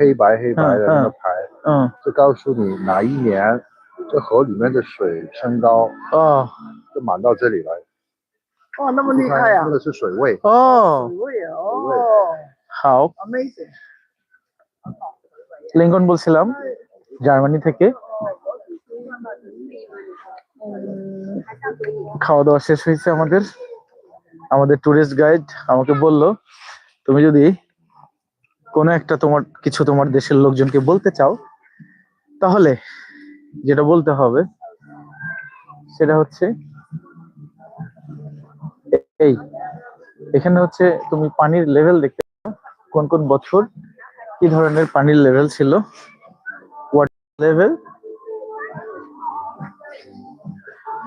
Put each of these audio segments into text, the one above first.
黑白黑白的那个牌，嗯就告诉你哪一年这河里面的水升高，哦就满到这里来。哇，那么你厉害呀看那！个是水位， ও 水位哦 হাও ，amazing！ Lincoln বলছিলাম Germany থেকে খাওয়া দাওয়া শেষ হয়েছে আমাদের আমাদের টুরিস্ট গাইড আমাকে বলল তুমি যদি কোনো একটা তোমার, কিছু তোমার দেশের লোকজনকে বলতে চাও, তাহলে যেটা বলতে হবে, সেটা হচ্ছে, এই, এখানে হচ্ছে তুমি পানির লেভেল দেখতে কোন কোন বছর কি ধরনের পানির লেভেল ছিল ওয়াটার লেভেল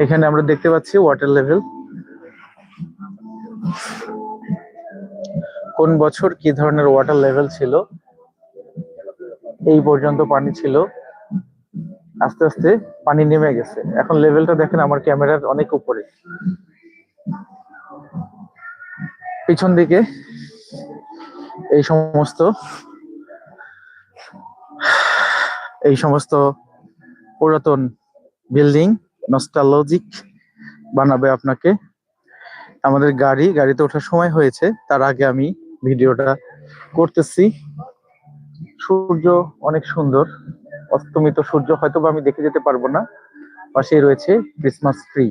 এখানে আমরা দেখতে পাচ্ছি ওয়াটার লেভেল কোন বছর কি ধরনের ওয়াটার লেভেল ছিল? এই পর্যন্ত পানি ছিল। আস্তে আস্তে পানি নেমে গেছে। এখন লেভেলটা দেখেন আমার ক্যামেরার অনেক উপরে। পিছন দিকে এই সমস্ত এই সমস্ত পুরাতন বিল্ডিং নস্টালজিক বানাবে আপনাকে। আমাদের গাড়ি, গাড়িতে ওঠার সময় হয়েছে। তার আগে আমি ভিডিওটা করতেছি। সূর্য অনেক সুন্দর। অস্তমিত সূর্য হয়তো আমি দেখে যেতে পারব না। পাশেই রয়েছে ক্রিসমাস ট্রি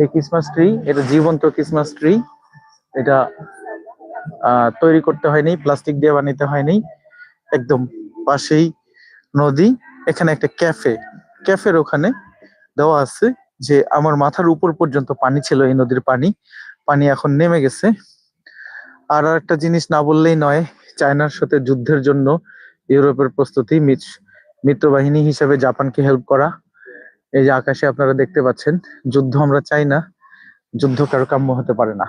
এই ক্রিসমাস ট্রি এটা জীবন্ত ক্রিসমাস ট্রি এটা তৈরি করতে হয়নি প্লাস্টিক দিয়ে বানাতে হয়নি। একদম পাশেই নদী। এখানে একটা ক্যাফে ক্যাফের ওখানে দেওয়া আছে যে, আমার মাথার উপর পর্যন্ত পানি ছিল এই নদীর পানি। পানি এখন নেমে গেছে। আর একটা জিনিস না বললেই নয়, চায়নার সাথে যুদ্ধের জন্য ইউরোপের প্রস্তুতি মিত্র- মিত্রবাহিনী হিসেবে জাপানকে হেল্প করা। এই যে আকাশে আপনারা দেখতে পাচ্ছেন, যুদ্ধ আমরা চাই না, যুদ্ধ কারও কাম্য হতে পারে না।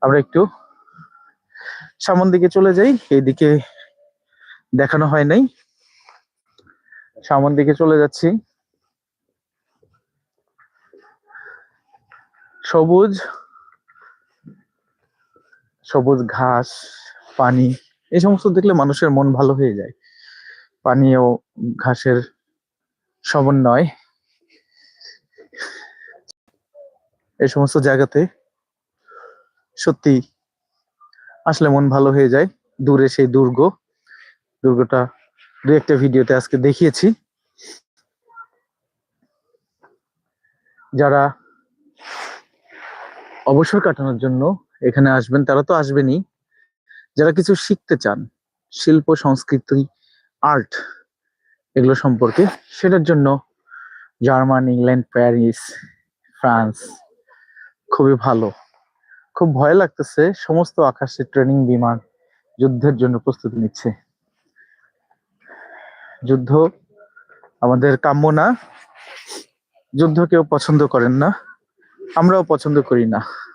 আমরা একটু সামন দিকে চলে যাই, এইদিকে দেখানো হয় নাই। সামন দিকে চলে যাচ্ছি। সবুজ সবুজ ঘাস, পানি, এই সমস্ত দেখলে মানুষের মন ভালো হয়ে যায়। পানি ও ঘাসের সমন্বয়। এই সমস্ত জায়গাতে সত্যি আসলে মন ভালো হয়ে যায়। দূরে সেই দুর্গ। দুর্গটা দু একটা ভিডিওতে আজকে দেখিয়েছি। যারা অবসর কাটানোর জন্য এখানে আসবেন, তারা তো আসবেনই যারা কিছু শিখতে চান, শিল্প, সংস্কৃতি, আর্ট, এগুলো সম্পর্কে, সেটার জন্য জার্মান, ইংল্যান্ড, প্যারিস, ফ্রান্স খুবই ভালো। খুব ভয় লাগতেছে, সমস্ত আকাশে ট্রেনিং বিমান যুদ্ধের জন্য প্রস্তুতি নিচ্ছে। যুদ্ধ আমাদের কাম্য না। যুদ্ধ কেউ পছন্দ করেন না। আমরাও পছন্দ করি না।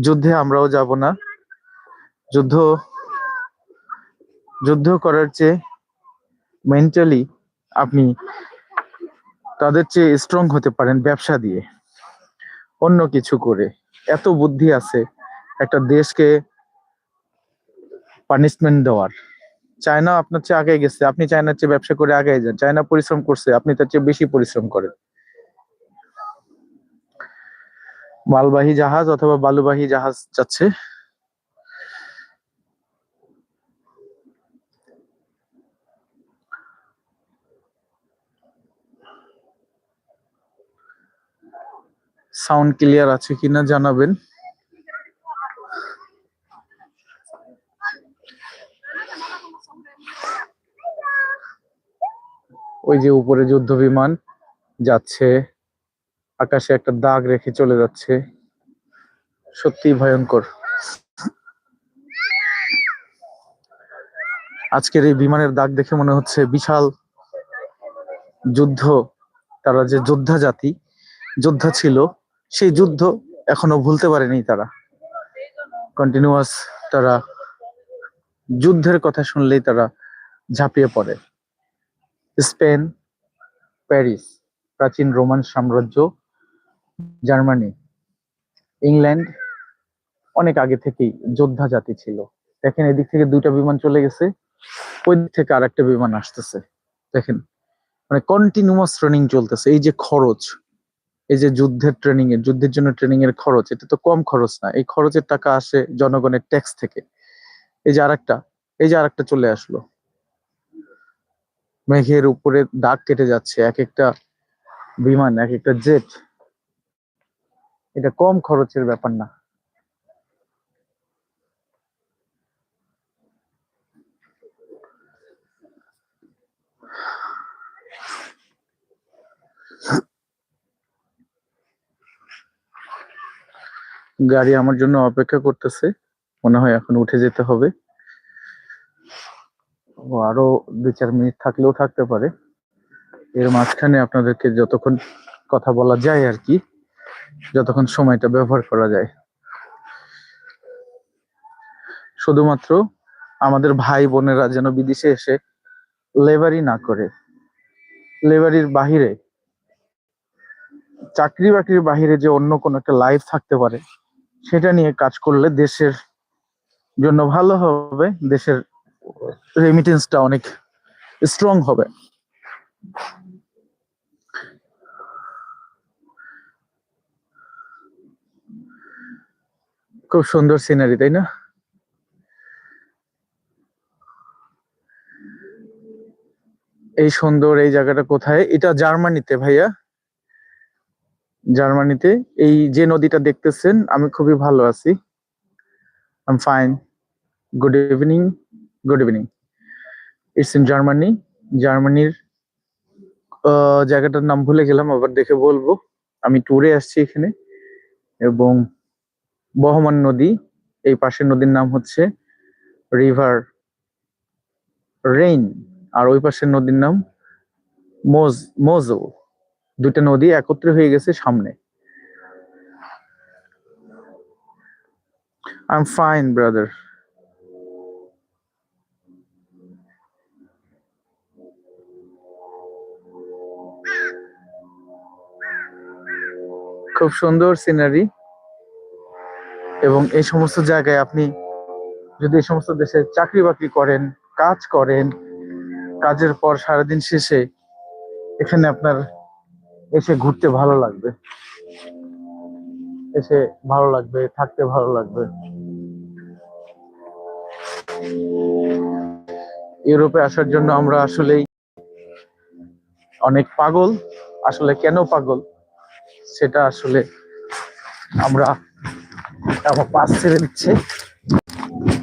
যুদ্ধে আমরাও যাব না। যুদ্ধ যুদ্ধ করার চেয়ে মেন্টালি আপনি তাদের চেয়ে স্ট্রং হতে পারেন ব্যবসা দিয়ে। অন্য কিছু করে। এত বুদ্ধি আছে একটা দেশকে পানিশমেন্ট দেওয়ার। চায়না আপনার চেয়ে আগে গেছে। আপনি চায়নার চেয়ে ব্যবসা করে আগে যান। চায়না পরিশ্রম করছে। আপনি তার চেয়ে বেশি পরিশ্রম করেন। মালবাহী জাহাজ অথবা বালুবাহী জাহাজ যাচ্ছে। সাউন্ড ক্লিয়ার আছে কিনা জানাবেন। ওই যে উপরে যুদ্ধ বিমান যাচ্ছে। আকাশে একটা দাগ রেখে চলে যাচ্ছে। সত্যি ভয়ঙ্কর। আজকের এই বিমানের দাগ দেখে মনে হচ্ছে বিশাল যুদ্ধ। তারা যে যোদ্ধা জাতি, যোদ্ধা ছিল, সেই যুদ্ধ এখনও ভুলতে পারেনি তারা। কন্টিনিউয়াস তারা যুদ্ধের কথা শুনলেই তারা ঝাঁপিয়ে পড়ে। স্পেন, প্যারিস, প্রাচীন রোমান সাম্রাজ্য জার্মানি, ইংল্যান্ড, অনেক আগে থেকেই যোদ্ধা জাতি ছিল। দেখেন, এদিক থেকে দুইটা বিমান চলে গেছে, ওই দিক থেকে আর একটা বিমান আসতেছে। দেখেন মানে কন্টিনিউয়াস ট্রেনিং চলতেছে। এই যে খরচ, এই যে যুদ্ধের ট্রেনিং এর, যুদ্ধের জন্য ট্রেনিং এর খরচ, এটা তো কম খরচ না। এই খরচের টাকা আসে জনগণের ট্যাক্স থেকে। এই যে আরেকটা, এই যে আরেকটা চলে আসলো। মেঘের উপরে দাগ কেটে যাচ্ছে। এক একটা বিমান, এক একটা জেট এটা কম খরচের ব্যাপার না। গাড়ি আমার জন্য অপেক্ষা করতেছে। মনে হয় এখন উঠে যেতে হবে। ও, আরও দুই চার মিনিট থাকলেও থাকতে পারে। এর মাঝখানে আপনাদেরকে যতক্ষণ কথা বলা যায় আর কি। যতক্ষণ সময়টা ব্যবহার করা যায়। শুধুমাত্র আমাদের ভাই বোনেরা যেন বিদেশে এসে লেবারি না করে। লেবারির বাহিরে চাকরি বাকরির বাহিরে যে অন্য কোনো একটা লাইফ থাকতে পারে, সেটা নিয়ে কাজ করলে দেশের জন্য ভালো হবে, দেশের রেমিটেন্সটা অনেক স্ট্রং হবে। খুব সুন্দর সিনারি তাই না? এই সুন্দর এই জায়গাটা কোথায়? এটা জার্মানিতে, ভাইয়া। জার্মানিতে। এই যে নদীটা দেখতেছেন, আমি খুবই ভালো আছি। I fine good evening good evening it's in Germany জার্মানির জায়গাটার নাম ভুলে গেলাম, আবার দেখে বলব। আমি ট্যুরে আসছি এখানে। এবং বহমান নদী, এই পাশের নদীর নাম হচ্ছে রিভার রেইন আর ওই পাশের নদীর নাম মোজ মোজো দুইটা নদী একত্রে হয়ে গেছে সামনে। আই ফাইন ব্রাদার খুব সুন্দর সিনারি এবং এই সমস্ত জায়গায় আপনি যদি এই সমস্ত দেশে চাকরি বাকরি করেন, কাজ করেন, কাজের পর সারাদিন শেষে এখানে আপনার এসে ঘুরতে ভালো লাগবে। এসে ভালো লাগবে, থাকতে ভালো লাগবে। ইউরোপে আসার জন্য আমরা আসলেই অনেক পাগল। আসলে কেন পাগল? সেটা আসলে আমরা আমার পাস ছেড়ে দিচ্ছে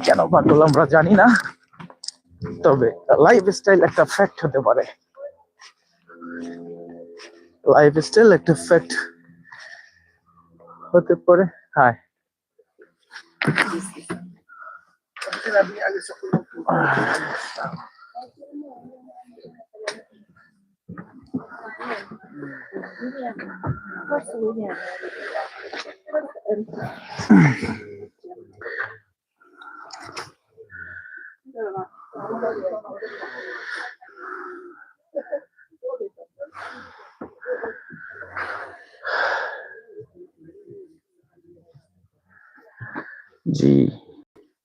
কেন পাগল আমরা জানি না। তবে লাইফ স্টাইল একটা ফ্যাক্ট হতে পারে। লাইফ স্টাইল একটা ফ্যাক্ট হতে পারে। Hi ji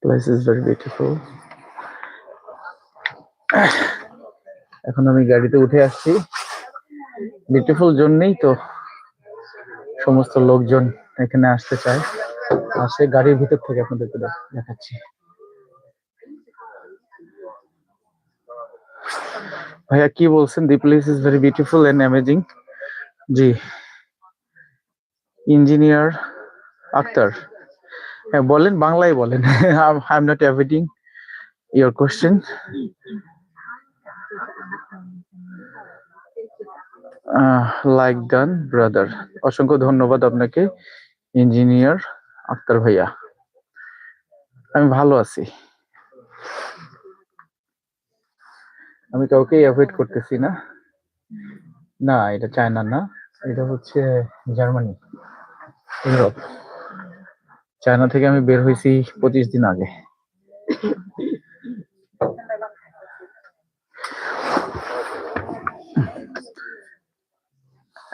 place is very beautiful এখন আমি গাড়িতে উঠে আসছি। বিউটিফুল জন্যই তো। সমস্ত লোকজন। এখানে আসতে চায় আসে গাড়ির ভিতর থেকে আপনাদেরকে দেখ- দেখাচ্ছি। ভাইয়া, কি বলছেন? The place is very beautiful and amazing ji. Engineer Akhtar হ্যাঁ বলেন, বাংলায় বলেন। I am not avoiding your question like done brother অসংখ্য ধন্যবাদ আপনাকে। ইঞ্জিনিয়ার আক্তার ভাইয়া। আমি ভালো আছি। আমি কাউকে অ্যাভয়েড করতেছি না। না, এটা চায়না না, এটা হচ্ছে জার্মানি ইউরোপ চায়না থেকে আমি বের হয়েছি পঁচিশ দিন আগে।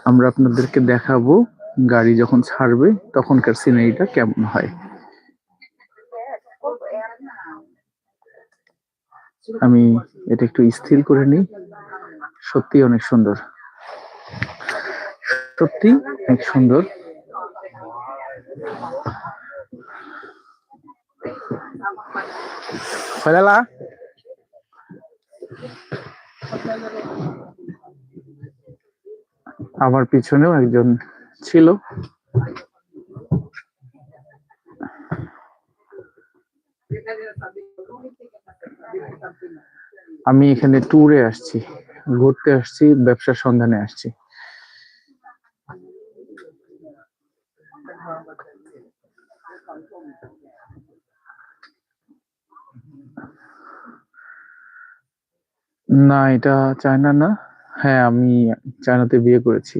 আমরা আপনাদেরকে দেখাবো গাড়ি যখন ছাড়বে, তখনকার সিনারিটা কেমন হয়? আমি এটা একটু স্থির করে নিই। সত্যি অনেক সুন্দর। সত্যি অনেক সুন্দর। আমার পিছনেও একজন ছিল। আমি এখানে ট্যুরে আসছি, ঘুরতে আসছি, ব্যবসার সন্ধানে আসছি। না, এটা চায়না না। হ্যাঁ আমি চায়নাতে বিয়ে করেছি।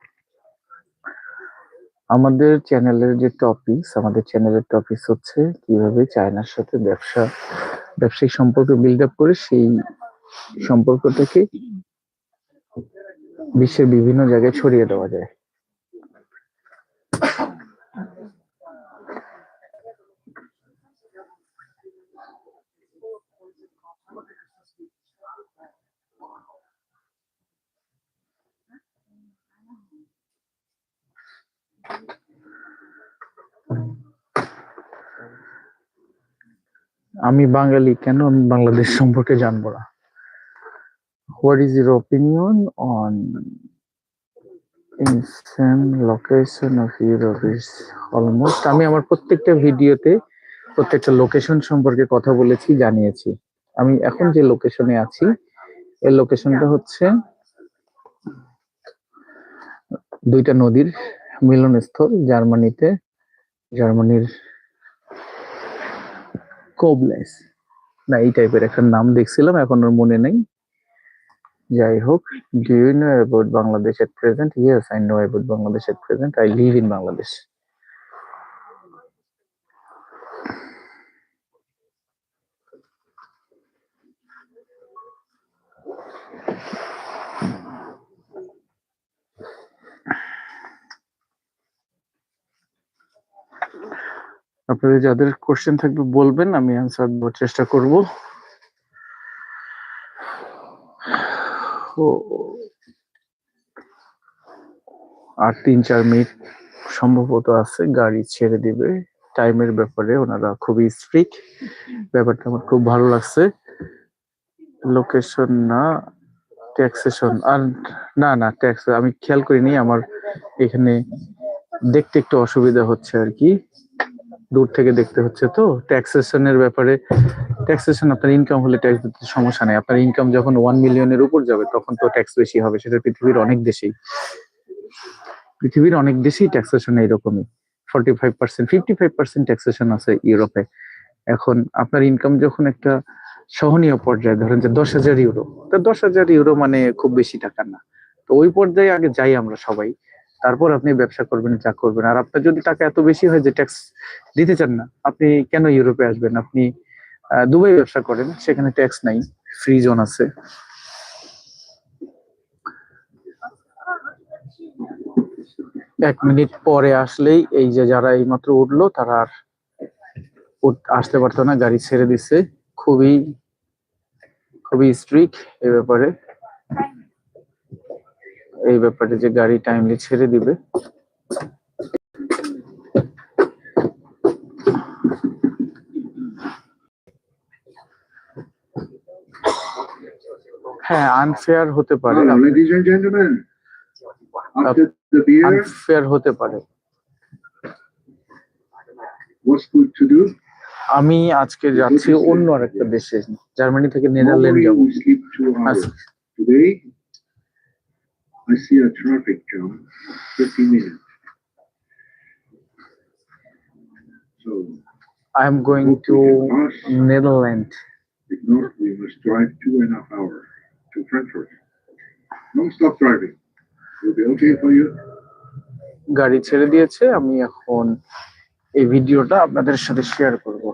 আমাদের চ্যানেলের যে টপিকস আমাদের চ্যানেলের টপিকস হচ্ছে কীভাবে চায়নার সাথে ব্যবসা ব্যবসায়িক সম্পর্ক বিল্ড আপ করে সেই সম্পর্কটাকে বিশ্বের বিভিন্ন জায়গায় ছড়িয়ে দেওয়া যায়। আমি বাঙালি, কেন আমি বাংলাদেশ সম্পর্কে জানব না? What is your opinion on in same location of Europe is almost আমি আমার প্রত্যেকটা ভিডিওতে প্রত্যেকটা লোকেশন সম্পর্কে কথা বলেছি, জানিয়েছি। আমি এখন যে লোকেশনে আছি, এই লোকেশনটা হচ্ছে দুইটা নদীর মিলনস্থল, জার্মানিতে, জার্মানির কোবলেস না, এই টাইপের একটা নাম দেখছিলাম, এখন ওর মনে নেই। যাই হোক do you know about Bangladesh at present yes I know about Bangladesh at present I live in Bangladesh আপনাদের যাদের কোশ্চেন থাকবে বলবেন, আমি অ্যান্সার দেওয়ার চেষ্টা করব। আর তিন চার মিনিট সম্ভবত আছে, গাড়ি ছেড়ে দিবে। টাইমের ব্যাপারে ওনারা খুবই স্ট্রিক্ট ব্যাপারটা আমার খুব ভালো লাগছে। লোকেশন না ট্যাক্সেশন আর না না ট্যাক্স আমি খেয়াল করিনি, আমার এখানে দেখতে একটু অসুবিধা হচ্ছে আর কি। দূর থেকে দেখতে হচ্ছে তো ট্যাক্সেশনের ব্যাপারে। ট্যাক্সেশন আপনার ইনকাম হলে ট্যাক্স দিতে সমস্যা নেই। আপনার ইনকাম যখন ওয়ান মিলিয়নের উপর যাবে, তখন তো ট্যাক্স বেশি হবে। সেটা পৃথিবীর অনেক দেশেই। পৃথিবীর অনেক দেশেই ট্যাক্সেশন এইরকমই। Forty five percent fifty five percent taxation আছে ইউরোপে। এখন আপনার ইনকাম যখন একটা সহনীয় পর্যায়ে, ধরেন যে দশ হাজার ইউরো, তা দশ হাজার ইউরো মানে খুব বেশি টাকা না। তো ওই পর্যায়ে আগে যাই আমরা সবাই। তারপর আপনি ব্যবসা করবেন, যা করবেন। আর আপনার যদি টাকা এত বেশি হয় যে ট্যাক্স দিতে চান না, আপনি কেন ইউরোপে আসবেন? আপনি দুবাই ব্যবসা করেন, সেখানে ট্যাক্স নাই ফ্রি জোন আছে। এক মিনিট পরে আসলেই এই যে যারা এইমাত্র উঠল, তারা আর আসতে পারতো না, গাড়ি ছেড়ে দিছে। খুবই খুবই স্ট্রিক্ট এ ব্যাপারে। এই ব্যাপারে যে গাড়ি টাইমলি ছেড়ে দিবে। হ্যাঁ আনফেয়ার হতে পারে। আনফেয়ার হতে পারে? আমি আজকে যাচ্ছি অন্য আরেকটা দেশে জার্মানি থেকে নেদারল্যান্ড যাব। I see a traffic jam, fifty minutes. So, I am going to Netherland if not, we must drive two and a half hours to Frankfurt. Non-stop driving. Will be okay for you? গাড়ি ছেড়ে দিয়েছে আমি এখন এই ভিডিওটা আপনাদের সাথে share করব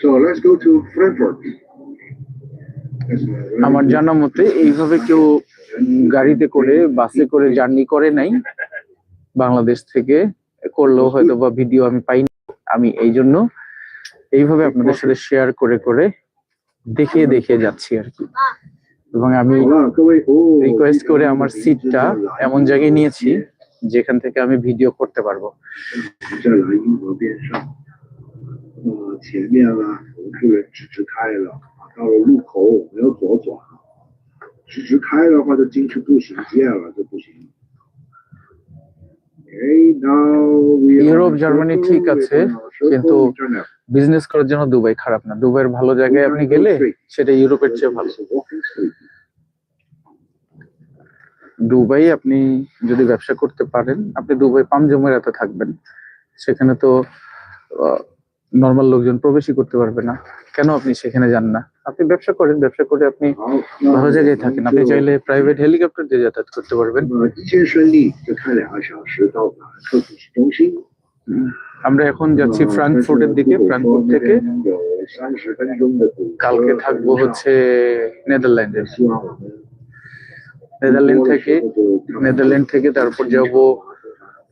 So let's go to Frankfurt. That's a very আমার good- জানা মতে এইভাবে কেউ উম, গাড়িতে করে বাসে করে জার্নি করে নাই বাংলাদেশ থেকে করলেও হয়তো বা ভিডিও আমি পাইনি আমি এই জন্য এইভাবে আপনাদের সাথে শেয়ার করে করে দেখিয়ে দেখিয়ে যাচ্ছি আর কি এবং আমি 好了，各位哦， রিকোয়েস্ট করে আমার সিটটা এমন জায়গায় নিয়েছি যেখান থেকে আমি ভিডিও করতে পারবো 在莱茵河边上。那么前面呢，我们这个直直开了啊， 到了路口我们要左转，直直开的话就进去步行街了，这不行。Okay, now we are Europe, Germany ঠিক আছে, কিন্তু কিন্তু বিজনেস করার জন্য দুবাই খারাপ না দুবাইয়ের ভালো জায়গায় আপনি গেলে সেটা ইউরোপের চেয়ে ভালো দুবাই আপনি যদি ব্যবসা করতে পারেন আপনি দুবাই পাম জমেরাতে থাকবেন সেখানে তো নর্মাল লোকজন প্রবেশই করতে পারবে না। কেন আপনি সেখানে যান না? আপনি ব্যবসা করেন, ব্যবসা করে আপনি ভালো জায়গায় থাকেন। আপনি চাইলে প্রাইভেট হেলিকপ্টার দিয়ে যাতায়াত করতে পারবেন। আমরা এখন যাচ্ছি ফ্রাঙ্কফুর্টের দিকে। ফ্রাঙ্কফুর্ট থেকে কালকে থাকব হচ্ছে নেদারল্যান্ডে নেদারল্যান্ড থেকে নেদারল্যান্ড থেকে তারপর যাব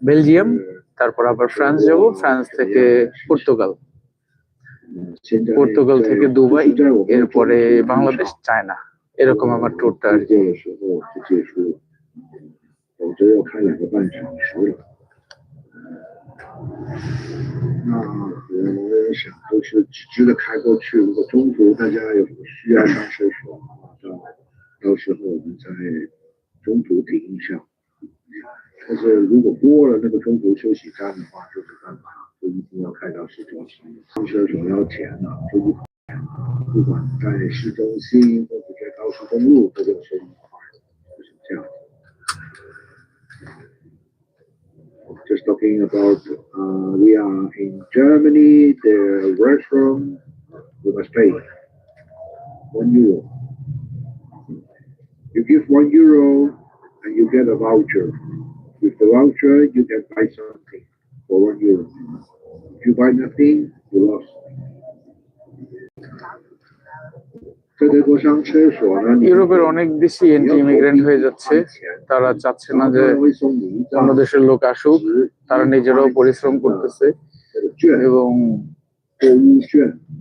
বেলজিয়াম তারপর আবার ফ্রান্স যাব। ফ্রান্স থেকে পর্তুগাল পর্তুগাল থেকে দুবাই এরপরে বাংলাদেশ চায়না এরকম আমার ট্যুরটা আর কি 做的时候就结束了，否则要开两个半小时了。那我想都是直直的开过去，如果中途大家有什么需要上厕所的话，到到时候我们再中途停一下。但是如果过了那个中途休息站的话，就没办法， 就一定要开到市中心。上厕所要钱的，出入口不管在市中心或者在高速公路，这个是一块，就是这样。Just talking about, uh, we are in Germany, the restaurant, we must pay one euro. You give one euro and you get a voucher. With the voucher, you can buy something forward you. If you buy nothing, you lost. ইউরোপের অনেক দেশই anti immigrant হয়ে যাচ্ছে তারা চাচ্ছে না যে অন্য দেশের লোক আসুক তারা নিজেরাও পরিশ্রম করতেছে এবং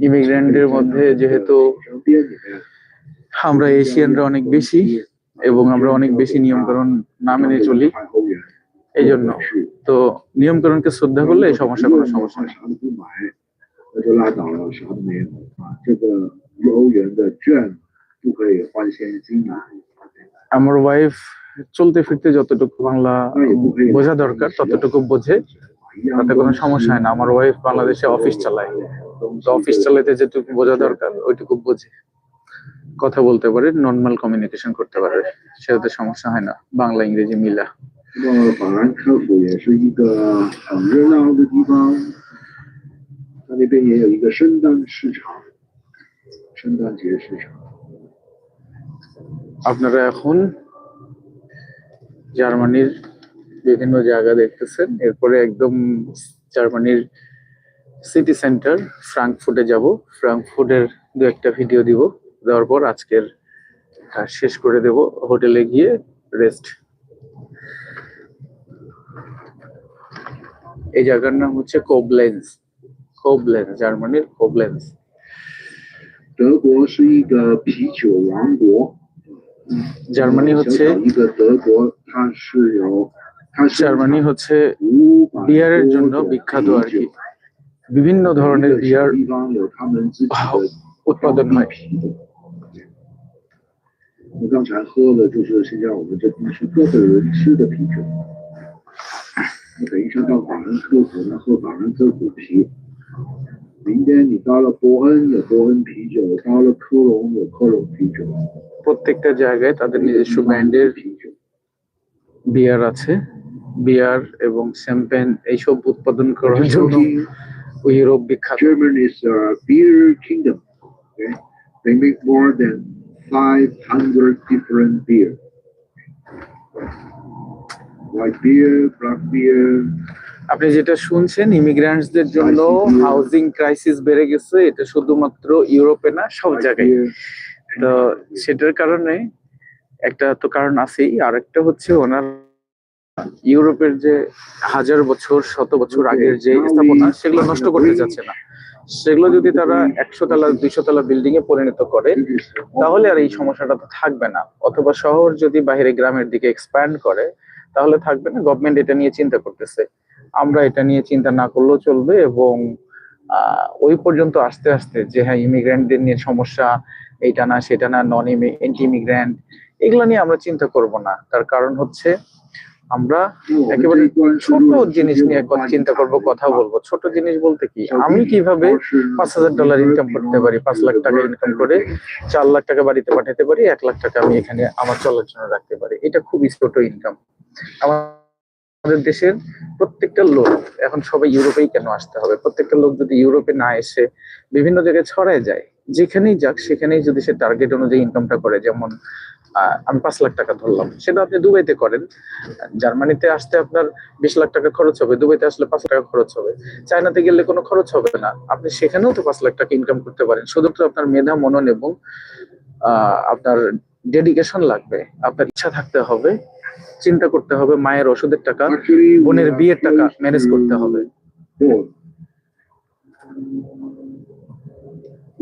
ইমিগ্রেন্টের মধ্যে যেহেতু আমরা এশিয়ানরা অনেক বেশি এবং আমরা অনেক বেশি নিয়মকানুন না মেনে চলি এই জন্য তো নিয়ম কানুনকে শ্রদ্ধা করলে এই সমস্যা কোনো সমস্যা নেই। আমার ওয়াইফ চলতে ফিরতে যতটুকু বাংলা বোঝা দরকার, ততটুকু বোঝে। তাতে কোনো সমস্যা হয় না। আমার ওয়াইফ বাংলাদেশে অফিস চালায়। তো অফিস চালাইতে যেটুকু বোঝা দরকার, ওইটুকু বোঝে। কথা বলতে পারে নর্মাল কমিউনিকেশন করতে পারে। সেটাতে সমস্যা হয় না। বাংলা, ইংরেজি মিলা। 那么法兰克福也是一个很热闹的地方，它那边也有一个圣诞市场，圣诞节市场。 আপনারা এখন জার্মানির বিভিন্ন জায়গা দেখতেছেন এরপরে একদম জার্মানির সিটি সেন্টার ফ্রাঙ্কফুটে যাব ফ্রাঙ্কফুটের দু একটা ভিডিও দিব দেওয়ার পর আজকের কাজ শেষ করে দেব হোটেলে গিয়ে রেস্ট এই জায়গার নাম হচ্ছে কোবলেন্স কোবলেন্স জার্মানির কোবলেন্স 德国是一个啤酒王国， জার্মানি 小 হচ্ছে 小一个德国，它是有它是 জার্মানি হচ্ছে 五百 বিয়ারের 多 জন্য 种 বিখ্যাত 啤 আর কি 酒 বিভিন্ন 每 ধরনের 个小 বিয়ার 地方有他们自己的 উৎপাদন হয় 人吃的啤酒。 那等一下到法兰克福呢，喝法兰克福啤。明天你到了波恩有波恩啤酒，到了科隆有科隆啤酒， প্রত্যেকটা জায়গায় তাদের নিজস্ব ব্র্যান্ডের 啤酒。 বিয়ার আছে বিয়ার এবং শ্যাম্পেন এইসব উৎপাদন করার 收 জন্য 听 ইউরোপ বিখ্যাত German is a beer kingdom. Okay, they make more than 500 different beer. আপনি যেটা শুনছেন ইমিগ্রান্টসদের জন্য হাউজিং ক্রাইসিস বেড়ে গেছে। এটা শুধুমাত্র ইউরোপে না সব জায়গায়. তো সেটার কারণে একটা তো কারণ আছেই। আর একটা হচ্ছে ওনার ইউরোপের যে হাজার বছর শত বছর আগের যে স্থাপনা সেগুলো নষ্ট করতে যাচ্ছে না। সেগুলো যদি তারা একশো তলা দুইশো তলা বিল্ডিং এ পরিণত করে তাহলে আর এই সমস্যাটা তো থাকবে না। অথবা শহর যদি বাইরে গ্রামের দিকে এক্সপ্যান্ড করে তাহলে থাকবে না। গভর্নমেন্ট এটা নিয়ে চিন্তা করতেছে। আমরা এটা নিয়ে চিন্তা না করলেও চলবে এবং ওই পর্যন্ত আসতে আসতে যে হ্যাঁ ইমিগ্রেন্টদের নিয়ে সমস্যা, এইটা না, সেটা না নন এন্টি ইমিগ্রেন্ট এগুলো নিয়ে আমরা চিন্তা করব না। তার কারণ হচ্ছে আমরা একেবারে ছোট জিনিস নিয়ে চিন্তা করব, কথা বলব। ছোট জিনিস বলতে কি, আমি কীভাবে পাঁচ হাজার ডলার ইনকাম করতে পারি, পাঁচ লাখ টাকা ইনকাম করে চার লাখ টাকা বাড়িতে পাঠাতে পারি, এক লাখ টাকা আমি এখানে আমার চলার জন্য রাখতে পারি। এটা খুবই ছোট ইনকাম আমাদের দেশের প্রত্যেকটা লোক, এখন সবাই ইউরোপেই কেন আসতে হবে? প্রত্যেকটা লোক যদি ইউরোপে না এসে বিভিন্ন জায়গায় ছড়ায় যায়, যেখানেই যাক, সেখানেই যদি সে টার্গেট অনুযায়ী ইনকামটা করে, যেমন আমি পাঁচ লাখ টাকা ধরলাম, সেটা আপনি দুবাইতে করেন। জার্মানিতে আসতে আপনার বিশ লাখ টাকা খরচ হবে, দুবাইতে আসলে পাঁচ টাকা খরচ হবে। চায়নাতে গেলে কোনো খরচ হবে না। আপনি সেখানেও তো পাঁচ লাখ টাকা ইনকাম করতে পারেন। শুধুমাত্র আপনার মেধা, মনন এবং আপনার ডেডিকেশন লাগবে, আপনার ইচ্ছা থাকতে হবে। চিন্তা করতে হবে মায়ের ওষুধের টাকা Actually, we বোনের are বিয়ের টাকা close ম্যানেজ to করতে হবে Bonn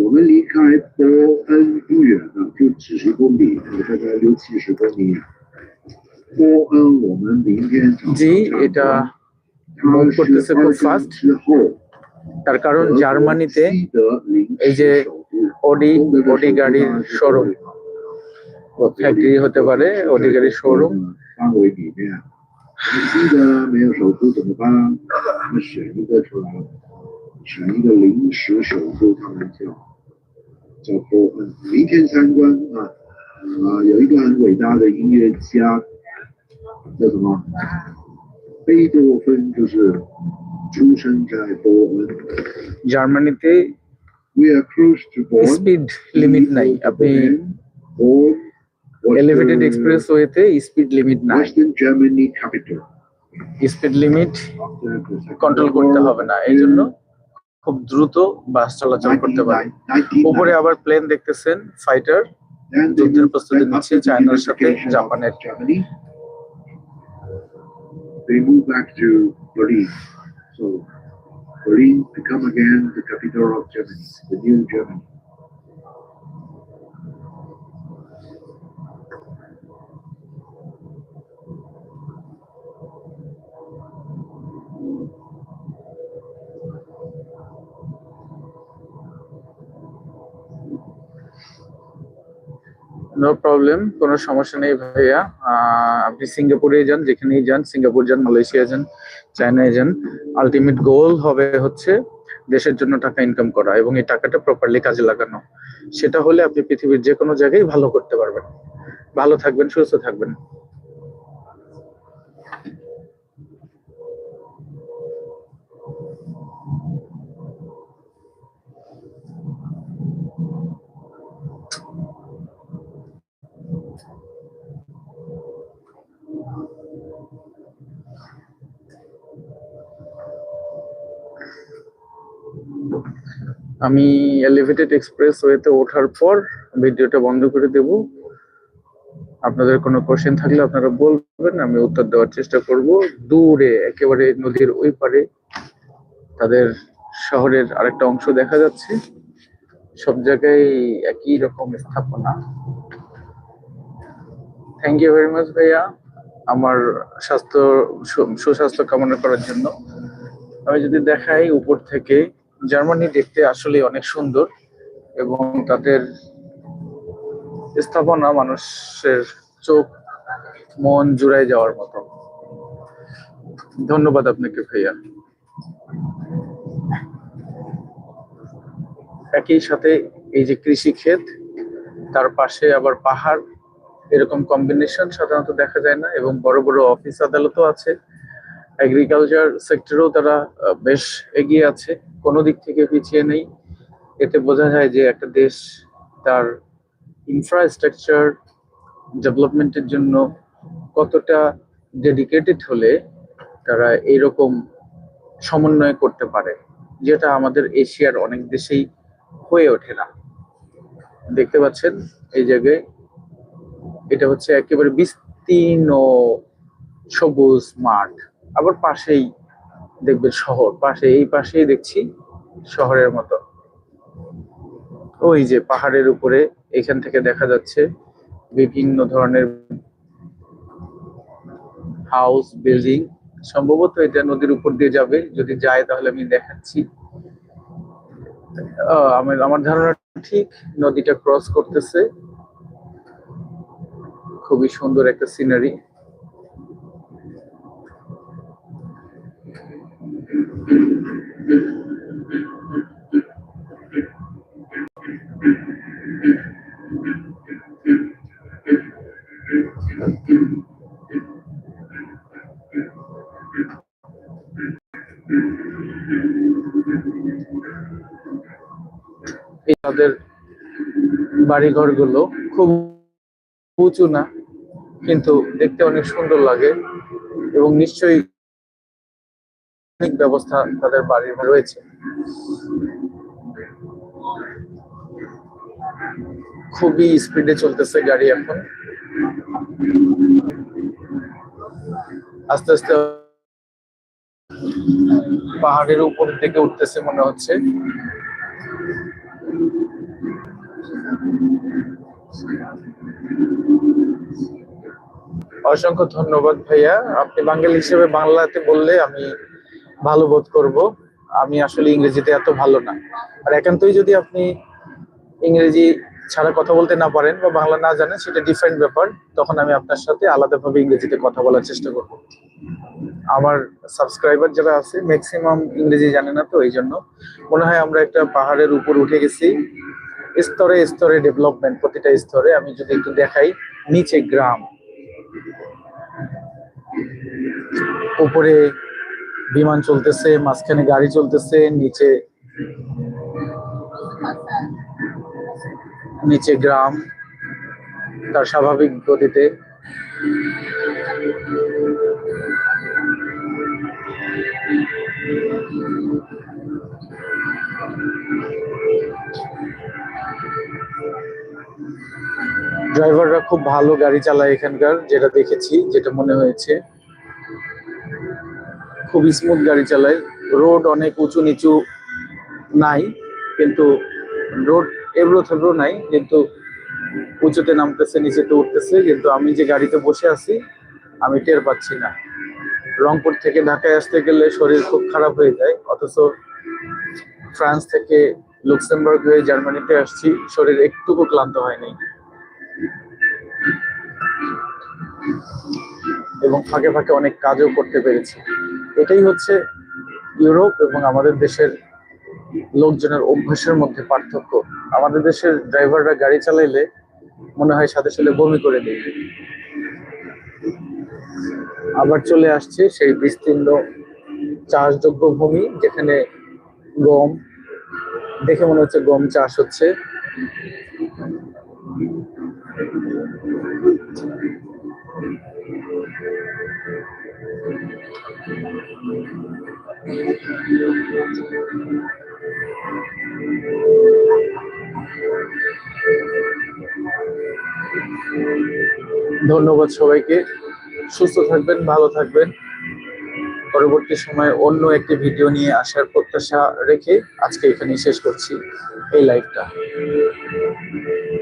我们离开波恩不远了，就几十公里，大概六七十公里。波恩，我们明天早上 জি 参 এটা 观， মুভ 它是 করতেছে খুব 二战 ফাস্ট 之后 তার কারণ 德国 জার্মানিতে 西德临 এই 时 যে 首都 অডি 东德的 অডি 首都 গাড়ির 当然是 showroom 德国 我开可以，好听吧嘞？我给你说喽。范围里面，你这个没有手术怎么办？选一个出来，选一个临时手术，他们叫叫伯恩。明天参观啊啊，有一个很伟大的音乐家叫什么？贝多芬就是出生在伯恩。Germany We are close to limit，elevated the express ওয়েতে স্পিড লিমিট নাই Western Germany capital. Speed limit control করতে হবে না এই জন্য খুব দ্রুত বাস চলাচল করতে পারে 1999 উপরে আবার প্লেন দেখতেছেন ফাইটার যুদ্ধের প্রস্তুতি নিচ্ছে চায়নার সাথে জাপানের. They moved back to Berlin. So Berlin become again the capital of Germany, the new Germany. No problem কোনো সমস্যা নেই ভাইয়া। আপনি সিঙ্গাপুরে যান, যেখানেই যান, সিঙ্গাপুর যান, মালয়েশিয়া যান, চায়নায় যান। আলটিমেট গোল হবে হচ্ছে দেশের জন্য টাকা ইনকাম করা এবং এই টাকাটা প্রপারলি কাজে লাগানো। সেটা হলে আপনি পৃথিবীর যে কোনো জায়গায় ভালো করতে পারবেন। ভালো থাকবেন, সুস্থ থাকবেন। আমি এলিভেটেড এক্সপ্রেস ওয়েতে ওঠার পর ভিডিওটা বন্ধ করে দেব। আপনাদের কোনো কোশ্চেন থাকলে আপনারা বলবেন, আমি উত্তর দেওয়ার চেষ্টা করব। দূরে, একেবারে নদীর ওই পারে, তাদের শহরের আরেকটা অংশ দেখা যাচ্ছে। সব জায়গায় একই রকম স্থাপনা। থ্যাংক ইউ ভেরি মাচ ভাইয়া, আমার স্বাস্থ্য সুস্বাস্থ্য কামনা করার জন্য। আমি যদি দেখাই উপর থেকে জার্মানি দেখতে আসলে অনেক সুন্দর এবং তাদের স্থাপনা মানুষের চোখ, মন জুড়াই যাওয়ার মতো। ধন্যবাদ আপনাকে ভাইয়া। একই সাথে এই যে কৃষি ক্ষেত, তার পাশে আবার পাহাড়, এরকম কম্বিনেশন সাধারণত দেখা যায় না এবং বড় বড় অফিস আদালতও আছে। এগ্রিকালচার সেক্টরেও তারা বেশ এগিয়ে আছে। কোনো দিক থেকে পিছিয়ে নেই। এতে বোঝা যায় যে একটা দেশ তার ইনফ্রাস্ট্রাকচার ডেভেলপমেন্টের জন্য কতটা ডেডিকেটেড হলে তারা এইরকম সমন্বয় করতে পারে, যেটা আমাদের এশিয়ার অনেক দেশেই হয়ে ওঠে না। দেখতে পাচ্ছেন এই জায়গায়, এটা হচ্ছে একেবারে বিস্তীর্ণ সবুজ মাঠ। আবার পাশেই দেখবে শহর, পাশে, এই পাশেই দেখছি শহরের মতো। ওই যে পাহাড়ের উপরে এখান থেকে দেখা যাচ্ছে বিভিন্ন ধরনের হাউস বিল্ডিং সম্ভবত এটা নদীর উপর দিয়ে যাবে। যদি যায় তাহলে আমি দেখাচ্ছি। আমার আমার ধারণা ঠিক নদীটা ক্রস করতেছে। খুবই সুন্দর একটা সিনারি বাড়িঘরগুলো খুব উঁচু না, কিন্তু দেখতে অনেক সুন্দর লাগে এবং নিশ্চয়ই অনেক ব্যবস্থা তাদের বাড়ির রয়েছে। খুবই স্পিডে চলতেছে গাড়ি এখন। আস্তে আস্তে পাহাড়ের উপর থেকে উঠতেছে মনে হচ্ছে। অসংখ্য ধন্যবাদ ভাইয়া। আপনি বাঙালি হিসেবে বাংলাতে বললে আমি ভালো বোধ করব। আমি আসলে ইংরেজিতে এত ভালো না। আর একান্তই যদি আপনি ইংরেজি ছাড়া কথা বলতে না পারেন বা বাংলা না জানেন, সেটা ডিফারেন্ট ব্যাপার। তখন আমি আপনার সাথে আলাদাভাবে ইংরেজিতে কথা বলার চেষ্টা করব। আমার সাবস্ক্রাইবার যারা আছে ম্যাক্সিমাম ইংরেজি জানে না তো এই জন্য মনে হয় আমরা একটা পাহাড়ের উপর উঠে গেছি। স্তরে স্তরে ডেভেলপমেন্ট প্রতিটা স্তরে আমি যদি একটু দেখাই, নিচে গ্রাম। উপরে বিমান চলতেছে মাঝখানে গাড়ি চলতেছে নিচে নিচে গ্রাম তার স্বাভাবিক গতিতে। ড্রাইভাররা খুব ভালো গাড়ি চালায় এখানকার, যেটা দেখেছি, যেটা মনে হয়েছে। খুব স্মুথ গাড়ি চালায়। রোড অনেক উঁচু নিচু নাই, কিন্তু রোড এবড়ো থেবড়ো নাই, কিন্তু উঁচুতে নামতেছে, নিচেতে উঠতেছে, কিন্তু আমি যে গাড়িতে বসে আছি, আমি টের পাচ্ছি না। রংপুর থেকে ঢাকায় আসতে গেলে শরীর খুব খারাপ হয়ে যায়, অথচ ফ্রান্স থেকে লুক্সেমবার্গ হয়ে জার্মানিতে আসছি, শরীর একটুকু ক্লান্ত হয়নি। এবং ফাঁকে ফাঁকে অনেক কাজও করতে পেরেছি। এটাই হচ্ছে ইউরোপ এবং আমাদের দেশের লোকজনের অভ্যাসের মধ্যে পার্থক্য। আমাদের দেশের ড্রাইভাররা গাড়ি চালাইলে মনে হয় সাথে সাথে বমি করে দেবে আবার চলে আসছে সেই বিস্তীর্ণ চাষযোগ্য ভূমি, যেখানে গম, দেখে মনে হচ্ছে গম চাষ হচ্ছে। ধন্যবাদ সবাইকে। সুস্থ থাকবেন, ভালো থাকবেন। পরবর্তী সময়ে অন্য একটি ভিডিও নিয়ে আসার প্রত্যাশা রেখে আজকে এখানেই শেষ করছি। এই লাইভটা।